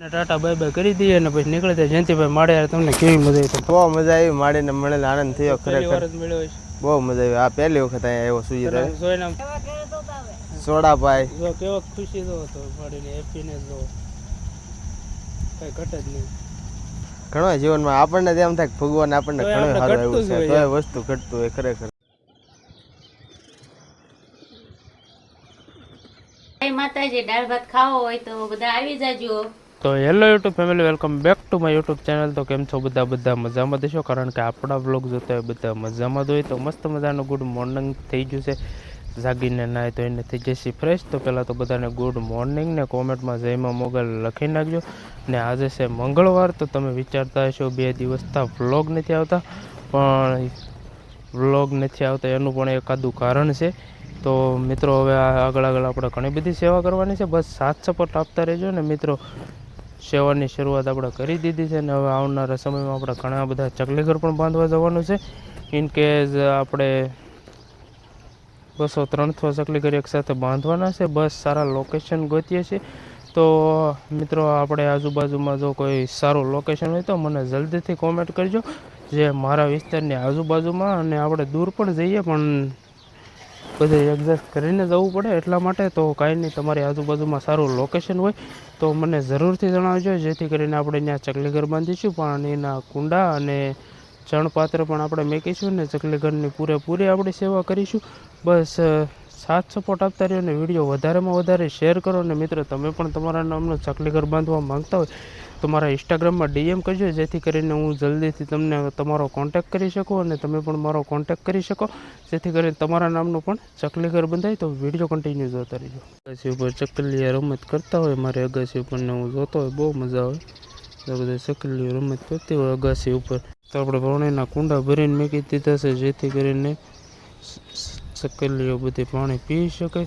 ને Tata bye bye કરી દઈએ અને પછી નીકળી જાય જયંતિભાઈ માડે યાર તમને કેવી મજા આવી બહુ મજા આવી માડીને મળીને આનંદ થયો ખરેખર. બહુ મજા આવી. આ પહેલી વખત અહીંયા આવ્યો સુઈ રહ્યો સોડાભાઈ. જો કેવો ખુશી જો હતો માડીને હેપીનેસ જો કઈ ઘટે જ નહીં. ઘણો જીવનમાં આપણને એમ થાય કે ભગવાન આપણને ઘણો સારું આવ્યું છે. તો એ વસ્તુ ઘટતું હોય ખરેખર. માતાજી દાળ ભાત ખાવો હોય તો બધા આવી જાજો. તો hello YouTube family welcome back to my YouTube channel તો કેમ છો બધા? બધા મજામાં દેશો કારણ કે આપણા બ્લોગ જોતા હોય બધા મજામાં જ હોય. તો મસ્ત મજાનું ગુડ મોર્નિંગ થઈ ગયું છે. જાગીને નાય તો એને થઈ જશે ફ્રેશ તો પહેલાં તો બધાને ગુડ મોર્નિંગ ને કોમેન્ટમાં જયમાં મોગલ લખી નાખજો. ને આજે છે મંગળવાર, તો તમે વિચારતા હશો બે દિવસતા વ્લોગ નથી આવતા. પણ વ્લોગ નથી આવતા એનું પણ એકાદું કારણ છે. તો મિત્રો, હવે આગળ આગળ આપણે ઘણી બધી સેવા કરવાની છે. બસ સાથ સપોર્ટ આપતા રહેજો ને મિત્રો. સેવાની શરૂઆત આપણે કરી દીધી છે ને હવે આવનારા સમયમાં આપણે ઘણા બધા ચકલીઘર પણ બાંધવા જવાનું છે. ઇન કેસ આપણે બસો ત્રણસો ચકલીઘર એકસાથે બાંધવાના છે, બસ સારા લોકેશન ગોતીએ છીએ. તો મિત્રો, આપણે આજુબાજુમાં જો કોઈ સારું લોકેશન હોય તો મને જલ્દીથી કોમેન્ટ કરજો. જે મારા વિસ્તારની આજુબાજુમાં અને આપણે દૂર પણ જઈએ, પણ બધે એડજસ્ટ કરીને જવું પડે. એટલા માટે તો કાંઈ નહીં, તમારી આજુબાજુમાં સારું લોકેશન હોય તો મને જરૂરથી જણાવજો. જેથી કરીને આપણે ત્યાં ચકલીઘર બાંધીશું, પણ એના કુંડા અને ચણપાત્ર પણ આપણે મેકીશું ને ચકલીઘરની પૂરેપૂરી આપણે સેવા કરીશું. બસ સાથ સપોર્ટ આપતા રહ્યો અને વીડિયો વધારેમાં વધારે શેર કરો. અને મિત્રો, તમે પણ તમારા નામનું ચકલીઘર બાંધવા માંગતા હોય તો મારા ઇન્સ્ટાગ્રામમાં ડીએમ કરજો, જેથી કરીને હું જલ્દીથી તમને તમારો કોન્ટેક્ટ કરી શકું અને તમે પણ મારો કોન્ટેક્ટ કરી શકો. જેથી કરીને તમારા નામનું પણ ચકલી ઘર બંધાય તો વીડિયો કન્ટિન્યુ જોતા રહીજો. અગાસી ઉપર ચકલીયા રમત કરતા હોય, મારે અગાસી ઉપરને હું જોતો હોય, બહુ મજા આવે. બધા ચકલીઓ રમત કરતી હોય અગાસી ઉપર તો આપણે પાણીના કુંડા ભરીને મૂકી દીધા છે, જેથી કરીને ચકલીઓ બધી પાણી પી શકે.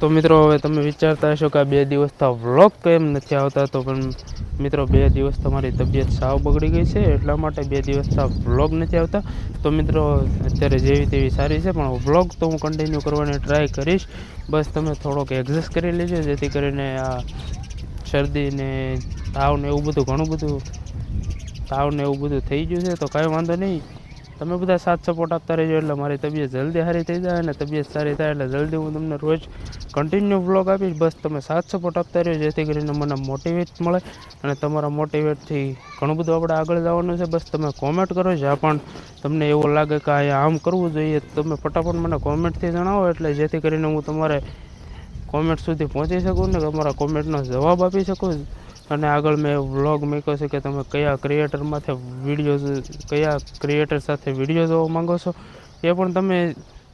તો મિત્રો, હવે તમે વિચારતા હશો કે આ બે દિવસથી વ્લોગ કેમ નથી આવતા, તો પણ મિત્રો, બે દિવસ તમારી તબિયત સાવ બગડી ગઈ છે, એટલા માટે બે દિવસથી વ્લોગ નથી આવતા. તો મિત્રો, અત્યારે જેવી તેવી સારી છે, પણ વ્લોગ તો હું કન્ટિન્યુ કરવાની ટ્રાય કરીશ. બસ તમે થોડોક એડજસ્ટ કરી લેજો, જેથી કરીને આ શરદી ને તાવ ને એવું બધું, ઘણું બધું તાવ ને એવું બધું થઈ ગયું છે, તો કાંઈ વાંધો નહીં. તમે બધા સાથ સપોર્ટ આપતા રહેજો એટલે મારી તબિયત જલ્દી સારી થઈ જાય અને તબિયત સારી થાય એટલે જલ્દી હું તમને રોજ કન્ટિન્યુ બ્લોગ આપીશ. બસ તમે સાથ સપોર્ટ આપતા રહ્યો જેથી કરીને મને મોટિવેટ મળે અને તમારા મોટિવેટથી ઘણું બધું આપણે આગળ જવાનું છે. બસ તમે કોમેન્ટ કરો, જ્યાં પણ તમને એવું લાગે કે આ આમ કરવું જોઈએ, તમે ફટાફટ મને કોમેન્ટથી જણાવો એટલે જેથી કરીને હું તમારે કોમેન્ટ સુધી પહોંચી શકું ને તમારા કોમેન્ટનો જવાબ આપી શકું. અને આગળ મેં વ્લોગ મૂક્યો છે કે તમે કયા ક્રિએટરમાંથી વીડિયો કયા ક્રિએટર સાથે વીડિયો જોવા માંગો છો, એ પણ તમે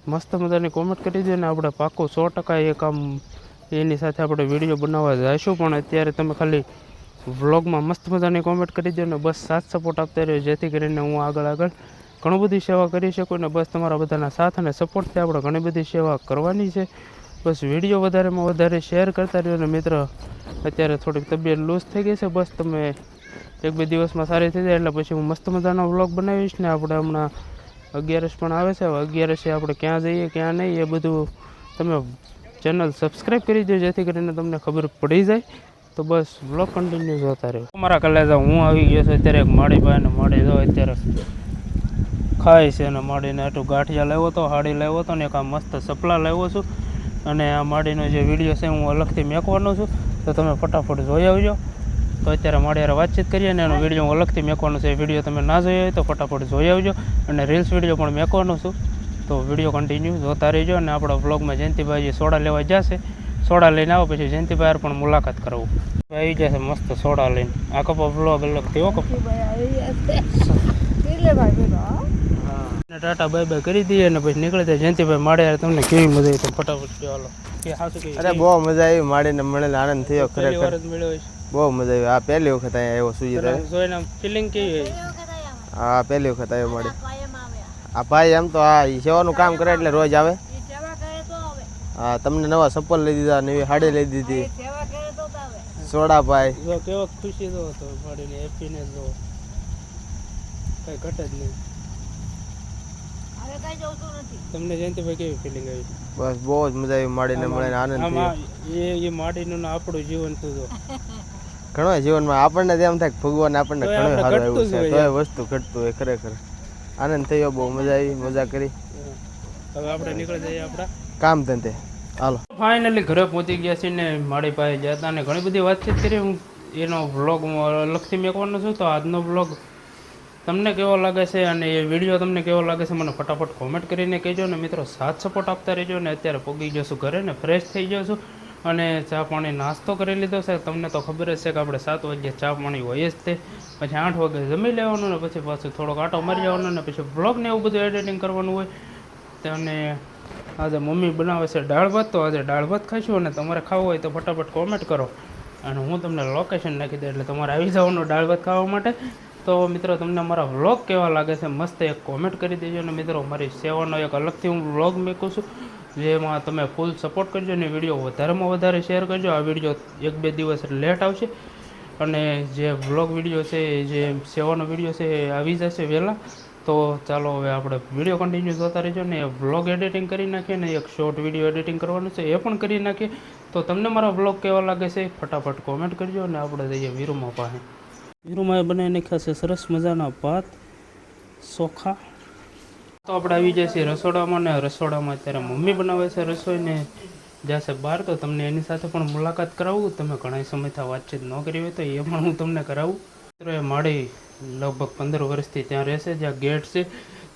મસ્ત મજાની કોમેન્ટ કરી દો ને આપણે પાક્કું સો ટકા એ કામ એની સાથે આપણે વીડિયો બનાવવા જઈશું, પણ અત્યારે તમે ખાલી વ્લોગમાં મસ્ત મજાની કોમેન્ટ કરી દો ને બસ સાથ સપોર્ટ આપતા રહ્યો, જેથી કરીને હું આગળ આગળ ઘણી બધી સેવા કરી શકું ને બસ તમારા બધાના સાથ અને સપોર્ટથી આપણે ઘણી બધી સેવા કરવાની છે. બસ વીડિયો વધારેમાં વધારે શેર કરતા રહ્યો અને મિત્ર, અત્યારે થોડીક તબિયત લૂઝ થઈ ગઈ છે, બસ તમે એક બે દિવસમાં સારી થઈ જાય એટલે પછી હું મસ્ત મજાનો વ્લોગ બનાવીશ ને આપણે હમણાં અગિયારસ પણ આવે છે અગિયારસે આપણે ક્યાં જઈએ, ક્યાં નહીં, એ બધું તમે ચેનલ સબસ્ક્રાઈબ કરી દો જેથી કરીને તમને ખબર પડી જાય. તો બસ વ્લોગ કન્ટિન્યુ જોતા રહ્યો. મારા કલેજા હું આવી ગયો છું, અત્યારે એક માડી પાસે ને માડી જો અત્યારે ખાય છે અને માળીને આટલું ગાંઠિયા લાવ્યો હતો હાડી લાવ્યો હતો ને એક આ મસ્ત સપલા લાવ્યો છું. અને આ માડીનો જે વીડિયો છે, હું અલગથી મેકવાનો છું. તો તમે ફટાફટ જોઈ આવજો. તો અત્યારે મારી હારે વાતચીત કરીએ અને એનો વીડિયો હું અલગથી મેકવાનો છે. વીડિયો તમે ના જોયો હોય તો ફટાફટ જોઈ આવજો. અને રીલ્સ વીડિયો પણ મેકવાનો છું. તો વીડિયો કન્ટિન્યુ જોતા રહેજો અને આપણા બ્લોગમાં જયંતિભાઈ સોડા લેવા જશે, સોડા લઈને આવો. પછી જયંતિભાઈ પણ મુલાકાત કરવું. આવી જશે મસ્ત સોડા લઈને. આ કપો બ્લોગ અલગથી હો કપો. ટાટા બાય બાય કરી દઈએ અને પછી નીકળી જાય. જયંતિભાઈ માડે યાર તમને કેવી મજા આવી તો ફટાફટ કહો હાલો. કે હાસુ કે અરે બહુ મજા આવી માડીને મળેલ આનંદ થયો ખરેખર. બહુ મજા આવી. આ પહેલી વખત અહીંયા આવ્યો સુજી જોઈને ફિલિંગ કેવી હા પહેલી વખત આવ્યો માડી આ ભાઈ એમ તો હા સેવાનું કામ કરે એટલે રોજ આવે. હા તમને નવા ચપ્પલ લઈ દીધા નવી હાડી લઈ દીધી. સોડા ભાઈ. જો કેવો ખુશી દો તો મળીને હેપીનેસ દો કઈ ઘટે જ નહીં. તમને જયંતિભાઈ કેવી ફિલિંગ આવી? બસ બહુ જ મજા આવી માડીને મળીને આનંદ થયો. એ એ માડીનું ને આપણું જીવન તું. ઘણો જીવનમાં આપણને એમ થાય ભગવાન આપણને ઘણો સારું આવ્યું છે. તો એ વસ્તુ ઘટતું હોય ખરેખર. આનંદ થયો બહુ મજા આવી મજા કરી. હવે આપણે નીકળી જઈએ આપણા. કામ ધંધે. હાલો. ફાઇનલી ઘરે પહોંચી ગયા છીએ ને મારી પાસે ગયા હતા અને ઘણી બધી વાતચીત કરી. હું એનો બ્લોગ અલગથી મેકવાનો છું. તો આજનો વ્લોગ તમને કેવો લાગે છે અને એ વીડિયો તમને કેવો લાગે છે, મને ફટાફટ કોમેન્ટ કરીને કહેજો ને મિત્રો સાથ સપોર્ટ આપતા રહેજો ને અત્યારે પોગી જશું ઘરે ને ફ્રેશ થઈ જશું અને ચા પાણી નાસ્તો કરી લીધો છે. તમને તો ખબર જ છે કે આપણે સાત વાગ્યે ચા પાણી હોય જ તે. પછી આઠ વાગે જમી લેવાનું ને પછી પાછું થોડોક આટો મારી જવાનો ને પછી બ્લોગને એવું બધું એડિટિંગ કરવાનું હોય. અને આજે મમ્મી બનાવે છે દાળ ભાત, તો આજે દાળ ભાત ખાઈશું અને તમારે ખાવું હોય તો ફટાફટ કોમેન્ટ કરો. અને હું તમને લોકેશન નાખી દઉં એટલે તમારે આવી જવાનું દાળ ભાત ખાવા માટે. તો મિત્રો તમને મારા વ્લોગ કેવા લાગે છે મસ્ત એક કોમેન્ટ કરી દેજો અને મિત્રો મારી સેવાનો એક અલગથી હું વ્લોગ મેકું છું, જેમાં તમે ફૂલ સપોર્ટ કરજો અને વીડિયો વધારેમાં વધારે શેર કરજો. આ વીડિયો એક બે દિવસ લેટ આવશે અને જે વ્લોગ વીડિયો છે, જે સેવાનો વીડિયો છે, એ આવી જશે વહેલા. તો ચાલો હવે આપણે વીડિયો કન્ટિન્યુ જોતા રહેજો ને વ્લોગ એડિટિંગ કરી નાખીએ ને એક શોર્ટ વીડિયો એડિટિંગ કરવાનું છે, એ પણ કરી નાખીએ. તો તમને મારા વ્લોગ કેવા લાગે છે, ફટાફટ કોમેન્ટ કરજો અને આપણે જઈએ વીરુમાં પાસે વીરુમાએ બનાવી નાખ્યા છે. સરસ મજાના ભાત ચોખા તો આપણે આવી જાય છે રસોડામાં ને રસોડામાં અત્યારે મમ્મી બનાવે છે રસોઈને. જશે બહાર, તો તમને એની સાથે પણ મુલાકાત કરાવું. તમે ઘણા સમયથી વાતચીત ન કરી હોય તો એ પણ હું તમને કરાવું. મિત્રો, એ માળી લગભગ પંદર વર્ષથી ત્યાં રહેશે. જ્યાં ગેટ છે,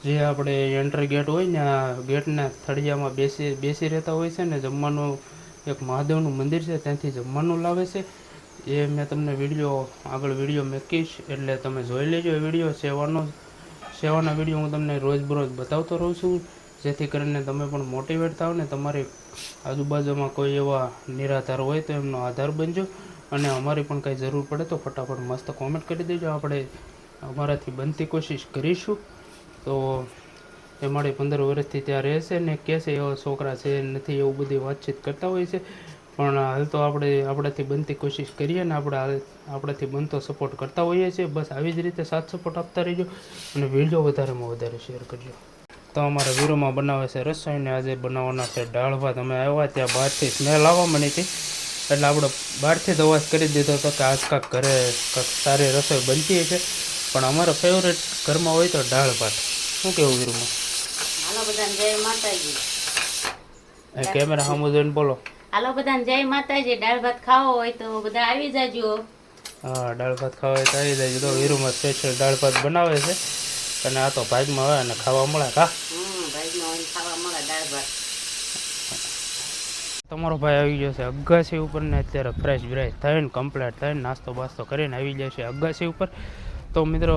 જે આપણે એન્ટ્રી ગેટ હોય ને, આ ગેટના થળિયામાં બેસી બેસી રહેતા હોય છે ને, જમવાનું એક મહાદેવનું મંદિર છે, ત્યાંથી જમવાનું લાવે છે. એ મેં તમને વીડિયો, આગળ વીડિયો મૂકીશ એટલે તમે જોઈ લેજો એ વીડિયો. સેવાનો, સેવાના વીડિયો હું તમને રોજબરોજ બતાવતો રહું છું. જેથી કરીને તમે પણ મોટિવેટ થાવ ને તમારી આજુબાજુમાં કોઈ એવા નિરાધાર હોય તો એમનો આધાર બનજો. અને અમારી પણ કંઈ જરૂર પડે તો ફટાફટ મસ્ત કોમેન્ટ કરી દેજો. આપણે અમારાથી બનતી કોશિશ કરીશું. તો એ મારી પંદર વર્ષથી ત્યાં રહેશે ને કહેશે, એવા છોકરા છે, નથી એવું બધી વાતચીત કરતા હોય છે. પણ હાલ તો આપણે આપણાથી બનતી કોશિશ કરીએ ને આપણે આપણાથી બનતો સપોર્ટ કરતા હોઈએ છીએ. બસ આવી જ રીતે સાથ સપોર્ટ આપતા રહેજો અને વીડિયો વધારેમાં વધારે શેર કરજો. તો અમારા વીરોમાં બનાવે છે રસોઈને આજે બનાવવાના છે દાળ ભાત. અમે આવ્યા ત્યાં બહારથી સ્મેલ આવવા મળી હતી. એટલે આપણે બહારથી જ અવાજ કરી દીધો હતો કે આજ કાંક ઘરે કાંક સારી રસોઈ બનતી છે પણ અમારો ફેવરેટ ઘરમાં હોય તો દાળ ભાત. શું કેવું વીરુમાં? કેમેરા સામું જોઈને બોલો. હાલો બધાને જય માતાજી. દાળ ભાત ખાવો હોય તો બધા આવી જાજો. હા દાળ ભાત ખાવા હોય તો આવી જાય તો વીરુમાં સ્પેશિયલ દાળ ભાત બનાવે છે. અને આ તો ભાગમાં હોય અને ખાવા મળે કા? હમ ભાઈમાં હોય ખાવા મળે દાળ ભાત. તમારો ભાઈ આવી જશે અગાસી ઉપર ને અત્યારે ફ્રેશ બ્રેશ થઈને કમ્પ્લીટ થઈને નાસ્તો બાસ્તો કરીને આવી જશે અગાસી ઉપર. તો મિત્રો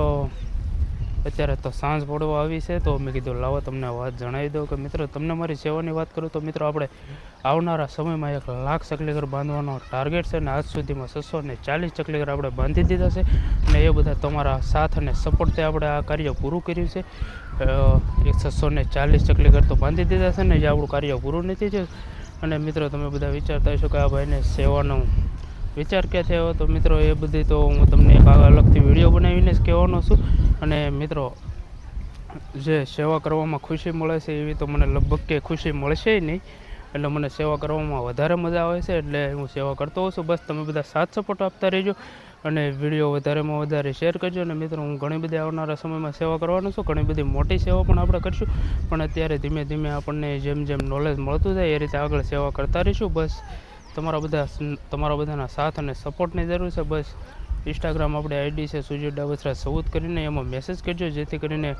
અત્યારે તો સાંજ પડવા આવી છે તો મેં કીધું લાવો તમને વાત જણાવી દઉં કે મિત્રો તમને મારી સેવાની વાત કરું તો મિત્રો આપણે આવનારા સમયમાં એક લાખ ચકલીઘર બાંધવાનો ટાર્ગેટ છે અને આજ સુધીમાં છસો ને ચાલીસ ચકલીઘર આપણે બાંધી દીધા છે અને એ બધા તમારા સાથ અને સપોર્ટથી આપણે આ કાર્ય પૂરું કર્યું છે. અ, એક છસો ને ચાલીસ ચકલીઘર તો બાંધી દીધા છે ને જે આપણું કાર્ય પૂરું નથી થયું. અને મિત્રો તમે બધા વિચારતા હશો કે આ ભાઈને સેવાનો વિચાર ક્યાં થયો તો મિત્રો એ બધી તો હું તમને એક અલગથી વીડિયો બનાવીને જ કહેવાનો છું. અને મિત્રો, જે સેવા કરવામાં ખુશી મળે છે એવી તો મને લગભગ કે ખુશી મળશે નહીં. એટલે મને સેવા કરવામાં વધારે મજા આવે છે, એટલે હું સેવા કરતો હોઉં છું. બસ તમે બધા સાથ સપોર્ટ આપતા રહેજો અને વીડિયો વધારેમાં વધારે શેર કરજો. અને મિત્રો, હું ઘણી બધી આવનારા સમયમાં સેવા કરવાનો છું. ઘણી બધી મોટી સેવા પણ આપણે કરશું. પણ અત્યારે ધીમે ધીમે આપણને જેમ જેમ નોલેજ મળતું જાય એ રીતે આગળ સેવા કરતા રહીશું. બસ તમારા બધા તમારા બધાના સાથ અને સપોર્ટની જરૂર છે. બસ ઇન્સ્ટાગ્રામ આપણે આઈડી છે સુજીત ડાબસરા ચૌદ કરીને એમાં મેસેજ કરજો, જેથી કરીને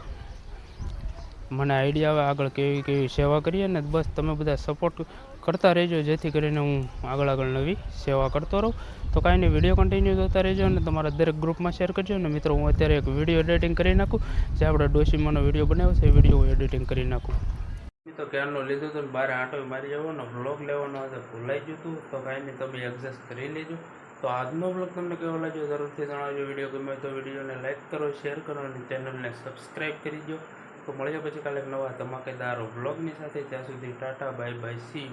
મને આઈડિયા આવે આગળ કેવી કેવી સેવા કરીએ ને બસ તમે બધા સપોર્ટ કરતા રહેજો, જેથી કરીને હું આગળ આગળ નવી સેવા કરતો રહું. તો કાંઈ નહીં વીડિયો કન્ટિન્યુ જોતા રહેજો અને તમારા દરેક ગ્રુપમાં શેર કરજો અને મિત્રો, હું અત્યારે એક વીડિયો એડિટિંગ કરી નાખું. જે આપણે ડોશીમાનો વીડિયો બનાવ્યો છે, એ વીડિયો હું એડિટિંગ કરી નાખું. તો ક્યારનો લીધું હતું બહાર આંટો મારી જવાનો બ્લોગ લેવાનો હતો ભૂલાઈ ગયું હતું તો કાંઈ નહીં, તમે એડજસ્ટ કરી લેજો. તો આજનો બ્લોગ તમને કેવો લાગ્યો? જરૂરથી જણાવજો. વીડિયો ગમે તો વિડીયોને લાઇક કરો શેર કરો અને ચેનલને સબસ્ક્રાઈબ કરી દો તો મળીએ પછી કાલે એક નવા ધમાકેદાર બ્લોગની સાથે. ત્યાં સુધી ટાટા બાય બાય સી